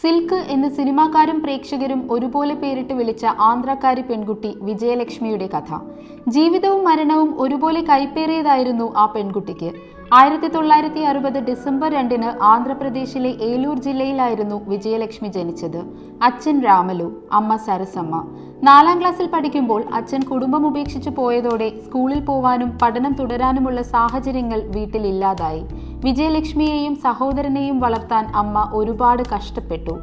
Silk എന്ന് സിനിമാക്കാരും പ്രേക്ഷകരും ഒരുപോലെ പേരിട്ട് വിളിച്ച ആന്ധ്രാക്കാരി പെൺകുട്ടി വിജയലക്ഷ്മിയുടെ കഥ. ജീവിതവും മരണവും ഒരുപോലെ കൈപ്പേറിയതായിരുന്നു ആ പെൺകുട്ടിക്ക്. ആയിരത്തി തൊള്ളായിരത്തി അറുപത് ഡിസംബർ രണ്ടിന് ആന്ധ്രാപ്രദേശിലെ ഏലൂർ ജില്ലയിലായിരുന്നു വിജയലക്ഷ്മി ജനിച്ചത്. അച്ഛൻ രാമലു അമ്മ സരസമ്മ. നാലാം ക്ലാസ്സിൽ പഠിക്കുമ്പോൾ അച്ഛൻ കുടുംബം ഉപേക്ഷിച്ചു പോയതോടെ സ്കൂളിൽ പോവാനും പഠനം തുടരാനുമുള്ള സാഹചര്യങ്ങൾ വീട്ടിലില്ലാതായി. വിജയലക്ഷ്മിയെയും സഹോദരനെയും വളർത്താൻ അമ്മ ഒരുപാട് കഷ്ടപ്പെട്ടു.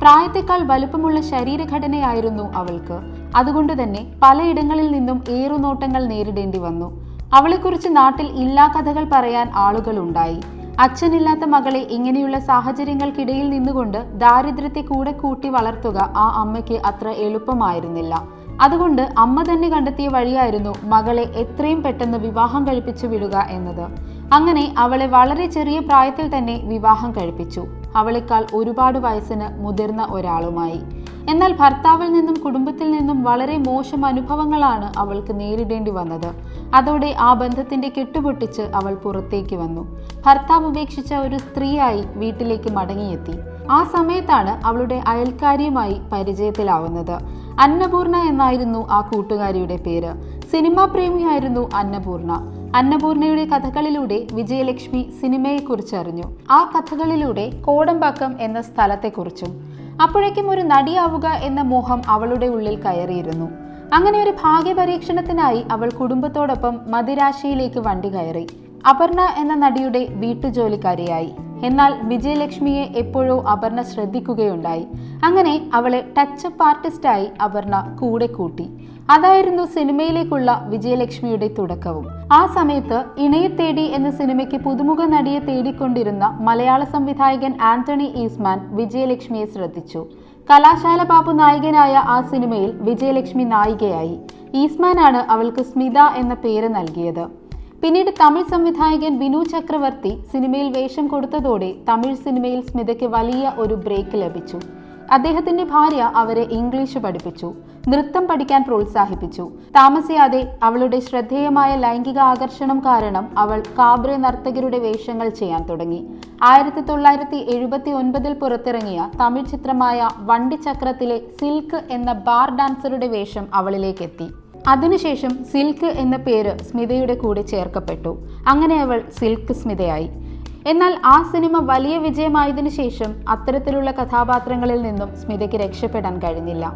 പ്രായത്തെക്കാൾ വലുപ്പമുള്ള ശരീരഘടനയായിരുന്നു അവൾക്ക്. അതുകൊണ്ട് തന്നെ പലയിടങ്ങളിൽ നിന്നും ഏറുനോട്ടങ്ങൾ നേരിടേണ്ടി വന്നു. അവളെക്കുറിച്ച് നാട്ടിൽ ഇല്ലാ കഥകൾ പറയാൻ ആളുകളുണ്ടായി. അച്ഛനില്ലാത്ത മകളെ ഇങ്ങനെയുള്ള സാഹചര്യങ്ങൾക്കിടയിൽ നിന്നുകൊണ്ട് ദാരിദ്ര്യത്തെ കൂടെ കൂട്ടി വളർത്തുക ആ അമ്മയ്ക്ക് അത്ര എളുപ്പമായിരുന്നില്ല. അതുകൊണ്ട് അമ്മ തന്നെ കണ്ടെത്തിയ വഴിയായിരുന്നു മകളെ എത്രയും പെട്ടെന്ന് വിവാഹം കഴിപ്പിച്ചു വിടുക എന്നത്. അങ്ങനെ അവളെ വളരെ ചെറിയ പ്രായത്തിൽ തന്നെ വിവാഹം കഴിപ്പിച്ചു. അവളെക്കാൾ ഒരുപാട് വയസ്സിന് മുതിർന്ന ഒരാളുമായി. എന്നാൽ ഭർത്താവിൽ നിന്നും കുടുംബത്തിൽ നിന്നും വളരെ മോശം അനുഭവങ്ങളാണ് അവൾക്ക് നേരിടേണ്ടി വന്നത്. അതോടെ ആ ബന്ധത്തിന്റെ കെട്ടുപൊട്ടിച്ച് അവൾ പുറത്തേക്ക് വന്നു. ഭർത്താവ് ഉപേക്ഷിച്ച ഒരു സ്ത്രീയായി വീട്ടിലേക്ക് മടങ്ങിയെത്തി. ആ സമയത്താണ് അവളുടെ അയൽക്കാരിയുമായി പരിചയത്തിലാവുന്നത്. അന്നപൂർണ എന്നായിരുന്നു ആ കൂട്ടുകാരിയുടെ പേര്. സിനിമാ പ്രേമിയായിരുന്നു അന്നപൂർണ. അന്നപൂർണയുടെ കഥകളിലൂടെ വിജയലക്ഷ്മി സിനിമയെക്കുറിച്ച് അറിഞ്ഞു ആ കഥകളിലൂടെ കോടമ്പാക്കം എന്ന സ്ഥലത്തെക്കുറിച്ചും അപ്പോഴേക്കും ഒരു നടിയാവുക എന്ന മോഹം അവളുടെ ഉള്ളിൽ കയറിയിരുന്നു. അങ്ങനെ ഒരു ഭാഗ്യപരീക്ഷണത്തിനായി അവൾ കുടുംബത്തോടൊപ്പം മദിരാശിയിലേക്ക് വണ്ടി കയറി. അപർണ എന്ന നടിയുടെ വീട്ടുജോലിക്കാരിയായി. എന്നാൽ വിജയലക്ഷ്മിയെ എപ്പോഴോ അപർണ ശ്രദ്ധിക്കുകയുണ്ടായി. അങ്ങനെ അവളെ ടച്ചപ്പ് ആർട്ടിസ്റ്റായി അപർണ കൂടെ കൂട്ടി. അതായിരുന്നു സിനിമയിലേക്കുള്ള വിജയലക്ഷ്മിയുടെ തുടക്കവും. ആ സമയത്ത് ഇണയെ തേടി എന്ന സിനിമയ്ക്ക് പുതുമുഖ നടിയെ തേടിക്കൊണ്ടിരുന്ന മലയാള സംവിധായകൻ ആന്റണി ഈസ്മാൻ വിജയലക്ഷ്മിയെ ശ്രദ്ധിച്ചു. കലാശാല ബാബു നായകനായ ആ സിനിമയിൽ വിജയലക്ഷ്മി നായികയായി. ഈസ്മാനാണ് അവൾക്ക് സ്മിത എന്ന പേര് നൽകിയത്. പിന്നീട് തമിഴ് സംവിധായകൻ വിനു ചക്രവർത്തി സിനിമയിൽ വേഷം കൊടുത്തതോടെ തമിഴ് സിനിമയിൽ സ്മിതയ്ക്ക് വലിയ ഒരു ബ്രേക്ക് ലഭിച്ചു. അദ്ദേഹത്തിന്റെ ഭാര്യ അവരെ ഇംഗ്ലീഷ് പഠിപ്പിച്ചു നൃത്തം പഠിക്കാൻ പ്രോത്സാഹിപ്പിച്ചു. താമസിയാതെ അവളുടെ ശ്രദ്ധേയമായ ലൈംഗിക ആകർഷണം കാരണം അവൾ കാബ്രെ നർത്തകരുടെ വേഷങ്ങൾ ചെയ്യാൻ തുടങ്ങി. ആയിരത്തി തൊള്ളായിരത്തി എഴുപത്തി ഒൻപതിൽ പുറത്തിറങ്ങിയ തമിഴ് ചിത്രമായ വണ്ടിചക്രത്തിലെ സിൽക്ക് എന്ന ബാർ ഡാൻസറുടെ വേഷം അവളിലേക്ക് എത്തി അതിനുശേഷം സിൽക്ക് എന്ന പേര് സ്മിതയുടെ കൂടെ ചേർക്കപ്പെട്ടു. അങ്ങനെ അവൾ സിൽക്ക് സ്മിതയായി. എന്നാൽ ആ സിനിമ വലിയ വിജയമായതിനു ശേഷം അത്തരത്തിലുള്ള കഥാപാത്രങ്ങളിൽ നിന്നും സ്മിതയ്ക്ക് രക്ഷപ്പെടാൻ കഴിഞ്ഞില്ല.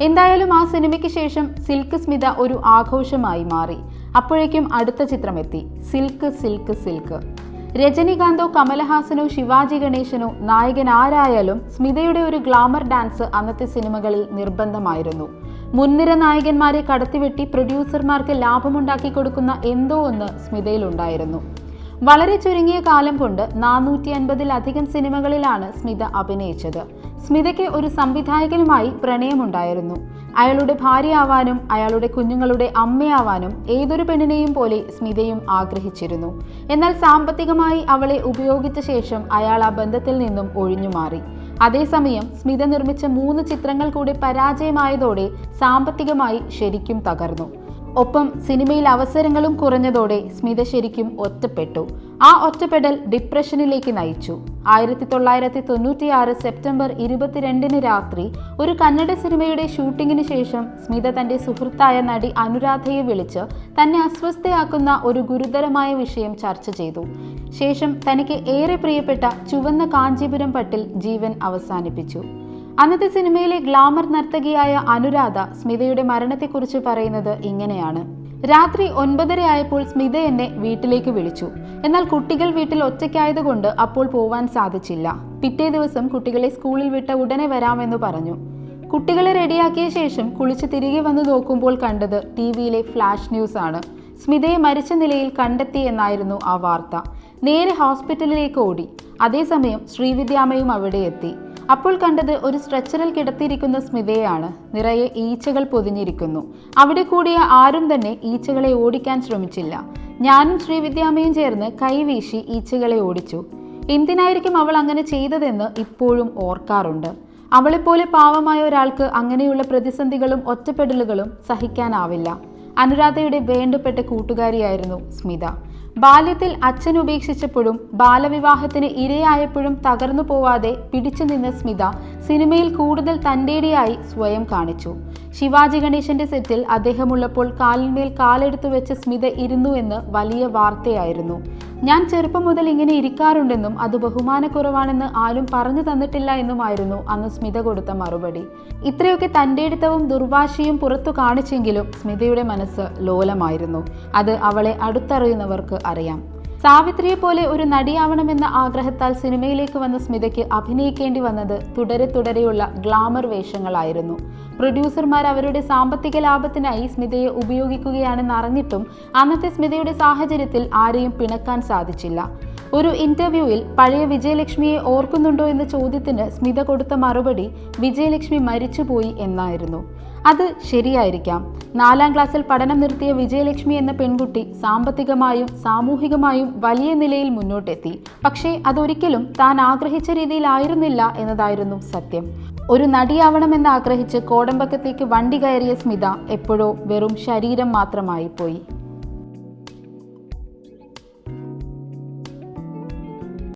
എന്തായാലും ആ സിനിമയ്ക്ക് ശേഷം സിൽക്ക് സ്മിത ഒരു ആഘോഷമായി മാറി. അപ്പോഴേക്കും അടുത്ത ചിത്രമെത്തി. Silk silk silk. രജനികാന്തോ കമലഹാസനോ ശിവാജി ഗണേശനോ നായകൻ ആരായാലും സ്മിതയുടെ ഒരു ഗ്ലാമർ ഡാൻസ് അന്നത്തെ സിനിമകളിൽ നിർബന്ധമായിരുന്നു. മുൻനിര നായകന്മാരെ കടത്തിവെട്ടി പ്രൊഡ്യൂസർമാർക്ക് ലാഭമുണ്ടാക്കി കൊടുക്കുന്ന എന്തോ ഒന്ന് സ്മിതയിലുണ്ടായിരുന്നു. വളരെ ചുരുങ്ങിയ കാലം കൊണ്ട് നാനൂറ്റി അൻപതിലധികം സിനിമകളിലാണ് സ്മിത അഭിനയിച്ചത്. സ്മിതയ്ക്ക് ഒരു സംവിധായകനുമായി പ്രണയമുണ്ടായിരുന്നു. അയാളുടെ ഭാര്യയാവാനും അയാളുടെ കുഞ്ഞുങ്ങളുടെ അമ്മയാവാനും ഏതൊരു പെണ്ണിനെയും പോലെ സ്മിതയും ആഗ്രഹിച്ചിരുന്നു. എന്നാൽ സാമ്പത്തികമായി അവളെ ഉപയോഗിച്ച ശേഷം അയാൾ ആ ബന്ധത്തിൽ നിന്നും ഒഴിഞ്ഞു മാറി അതേസമയം സ്മിത നിർമ്മിച്ച മൂന്ന് ചിത്രങ്ങൾ കൂടി പരാജയമായതോടെ സാമ്പത്തികമായി ശരിക്കും തകർന്നു. ഒപ്പം സിനിമയിൽ അവസരങ്ങളും കുറഞ്ഞതോടെ സ്മിത ശരിക്കും ഒറ്റപ്പെട്ടു. ആ ഒറ്റപ്പെടൽ ഡിപ്രഷനിലേക്ക് നയിച്ചു. ആയിരത്തി തൊള്ളായിരത്തി തൊണ്ണൂറ്റിയാറ് സെപ്റ്റംബർ ഇരുപത്തിരണ്ടിന് രാത്രി ഒരു കന്നഡ സിനിമയുടെ ഷൂട്ടിങ്ങിന് ശേഷം സ്മിത തന്റെ സുഹൃത്തായ നടി അനുരാധയെ വിളിച്ച് തന്നെ അസ്വസ്ഥയാക്കുന്ന ഒരു ഗുരുതരമായ വിഷയം ചർച്ച ചെയ്തു. ശേഷം തനിക്ക് ഏറെ പ്രിയപ്പെട്ട ചുവന്ന കാഞ്ചീപുരം പട്ടിൽ ജീവൻ അവസാനിപ്പിച്ചു. അന്നത്തെ സിനിമയിലെ ഗ്ലാമർ നർത്തകിയായ അനുരാധ സ്മിതയുടെ മരണത്തെക്കുറിച്ച് പറയുന്നത് ഇങ്ങനെയാണ്. രാത്രി ഒൻപതര ആയപ്പോൾ സ്മിത എന്നെ വീട്ടിലേക്ക് വിളിച്ചു. എന്നാൽ കുട്ടികൾ വീട്ടിൽ ഒറ്റയ്ക്കായതുകൊണ്ട് അപ്പോൾ പോവാൻ സാധിച്ചില്ല. പിറ്റേ ദിവസം കുട്ടികളെ സ്കൂളിൽ വിട്ട ഉടനെ വരാമെന്ന് പറഞ്ഞു. കുട്ടികളെ റെഡിയാക്കിയ ശേഷം കുളിച്ച് തിരികെ വന്ന് നോക്കുമ്പോൾ കണ്ടത് ടി വിയിലെ ഫ്ലാഷ് ന്യൂസ് ആണ് സ്മിതയെ മരിച്ച നിലയിൽ കണ്ടെത്തി എന്നായിരുന്നു ആ വാർത്ത. നേരെ ഹോസ്പിറ്റലിലേക്ക് ഓടി. അതേസമയം ശ്രീവിദ്യാമയും അവിടെ എത്തി. അപ്പോൾ കണ്ടത് ഒരു സ്ട്രെച്ചറിൽ കിടത്തിയിരിക്കുന്ന സ്മിതയെയാണ്. നിറയെ ഈച്ചകൾ പൊതിഞ്ഞിരിക്കുന്നു. അവിടെ കൂടിയ ആരും തന്നെ ഈച്ചകളെ ഓടിക്കാൻ ശ്രമിച്ചില്ല. ഞാനും ശ്രീവിദ്യാമയും ചേർന്ന് കൈവീശി ഈച്ചകളെ ഓടിച്ചു. എന്തിനായിരിക്കും അവൾ അങ്ങനെ ചെയ്തതെന്ന് ഇപ്പോഴും ഓർക്കാറുണ്ട്. അവളെപ്പോലെ പാവമായ ഒരാൾക്ക് അങ്ങനെയുള്ള പ്രതിസന്ധികളും ഒറ്റപ്പെടലുകളും സഹിക്കാനാവില്ല. അനുരാധയുടെ വേണ്ടപ്പെട്ട കൂട്ടുകാരിയായിരുന്നു സ്മിത. ബാല്യത്തിൽ അച്ഛൻ ഉപേക്ഷിച്ചപ്പോഴും ബാലവിവാഹത്തിന് ഇരയായപ്പോഴും തകർന്നു പോവാതെ പിടിച്ചു നിന്ന സ്മിത സിനിമയിൽ കൂടുതൽ തന്റെടിയായി സ്വയം കാണിച്ചു. ശിവാജി ഗണേശന്റെ സെറ്റിൽ അദ്ദേഹമുള്ളപ്പോൾ കാലിന്മേൽ കാലെടുത്തു വെച്ച് സ്മിത ഇരുന്നു എന്ന് വലിയ വാർത്തയായിരുന്നു. ഞാൻ ചെറുപ്പം മുതൽ ഇങ്ങനെ ഇരിക്കാറുണ്ടെന്നും അത് ബഹുമാനക്കുറവാണെന്ന് ആരും പറഞ്ഞു തന്നിട്ടില്ല എന്നുമായിരുന്നു അന്ന് സ്മിത കൊടുത്ത മറുപടി. ഇത്രയൊക്കെ തന്റെ അടുത്തവും ദുർവാശിയും പുറത്തു കാണിച്ചെങ്കിലും സ്മിതയുടെ മനസ്സ് ലോലമായിരുന്നു. അത് അവളെ അടുത്തറിയുന്നവർക്ക് അറിയാം. സാവിത്രിയെ പോലെ ഒരു നടിയാവണമെന്ന ആഗ്രഹത്താൽ സിനിമയിലേക്ക് വന്ന സ്മിതയ്ക്ക് അഭിനയിക്കേണ്ടി വന്നത് തുടരെ തുടരെയുള്ള ഗ്ലാമർ വേഷങ്ങളായിരുന്നു. പ്രൊഡ്യൂസർമാർ അവരുടെ സാമ്പത്തിക ലാഭത്തിനായി സ്മിതയെ ഉപയോഗിക്കുകയാണെന്ന് അറിഞ്ഞിട്ടും അന്നത്തെ സ്മിതയുടെ സാഹചര്യത്തിൽ ആരെയും പിണക്കാൻ സാധിച്ചില്ല. ഒരു ഇന്റർവ്യൂവിൽ പഴയ വിജയലക്ഷ്മിയെ ഓർക്കുന്നുണ്ടോ എന്ന ചോദ്യത്തിന് സ്മിത കൊടുത്ത മറുപടി വിജയലക്ഷ്മി മരിച്ചുപോയി എന്നായിരുന്നു. അത് ശരിയായിരിക്കാം. നാലാം ക്ലാസ്സിൽ പഠനം നിർത്തിയ വിജയലക്ഷ്മി എന്ന പെൺകുട്ടി സാമ്പത്തികമായും സാമൂഹികമായും വലിയ നിലയിൽ മുന്നോട്ടെത്തി. പക്ഷേ അതൊരിക്കലും താൻ ആഗ്രഹിച്ച രീതിയിലായിരുന്നില്ല എന്നതായിരുന്നു സത്യം. ഒരു നടിയാവണമെന്ന് ആഗ്രഹിച്ച് കോടമ്പക്കത്തേക്ക് വണ്ടി കയറിയ സ്മിത എപ്പോഴോ വെറും ശരീരം മാത്രമായി പോയി